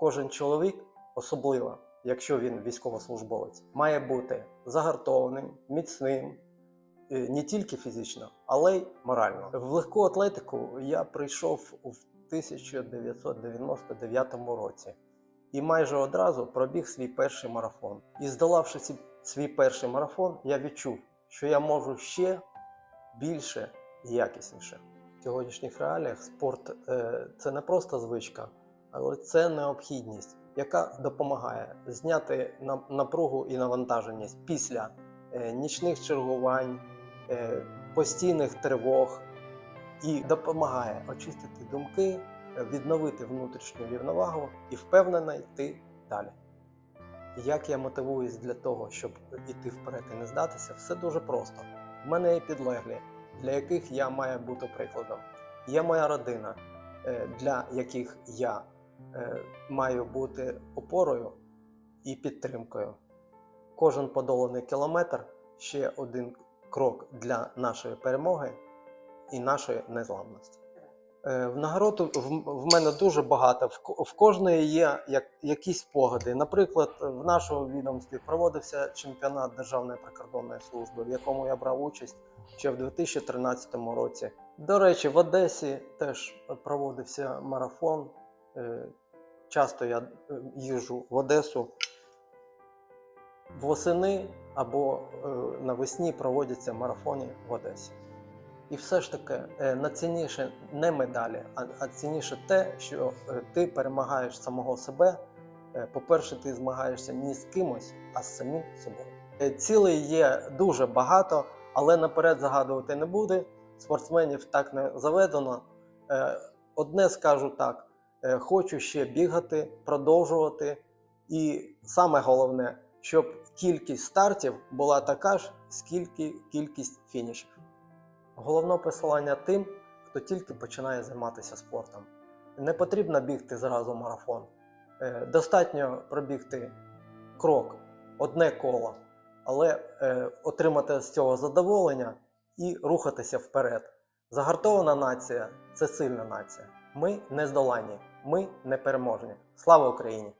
кожен чоловік, особливо якщо він військовослужбовець, має бути загартованим, міцним, е, не тільки фізично, але й морально. В легку атлетику я прийшов у 1999 році і майже одразу пробіг свій перший марафон. І здолавши свій перший марафон, я відчув, що я можу ще більше і якісніше. В сьогоднішніх реаліях спорт е, це не просто звичка, але це необхідність, яка допомагає зняти на- напругу і навантаженість після е, нічних чергувань, е, постійних тривог і допомагає очистити думки, відновити внутрішню рівновагу і впевнено йти далі. Як я мотивуюсь для того, щоб іти вперед і не здатися, все дуже просто. В мене є підлеглі, для яких я маю бути прикладом. Є моя родина, е, для яких я маю бути опорою і підтримкою. Кожен подоланий кілометр ще один крок для нашої перемоги і нашої незламності. Е, В нагороду в, мене дуже багато. В, кожної є як, якісь спогади. Наприклад, в нашому відомстві проводився чемпіонат Державної прикордонної служби, в якому я брав участь ще в 2013 році. До речі, в Одесі теж проводився марафон. Е, Часто я е, їжджу в Одесу. Восени або е, навесні проводяться марафони в Одесі. І все ж таки найцінніше не медалі, а, цінніше те, що ти перемагаєш самого себе. По-перше, ти змагаєшся не з кимось, а з самим собою. Цілей є дуже багато, але наперед загадувати не буде. Спортсменів так не заведено. Одне скажу так: хочу ще бігати, продовжувати. І саме головне, щоб кількість стартів була така ж, скільки кількість фінішів. Головне посилання тим, хто тільки починає займатися спортом. Не потрібно бігти зразу марафон. Е, Достатньо пробігти крок, одне коло, але е, отримати з цього задоволення і рухатися вперед. Загартована нація це сильна нація. Ми не здолані, ми не переможні. Слава Україні!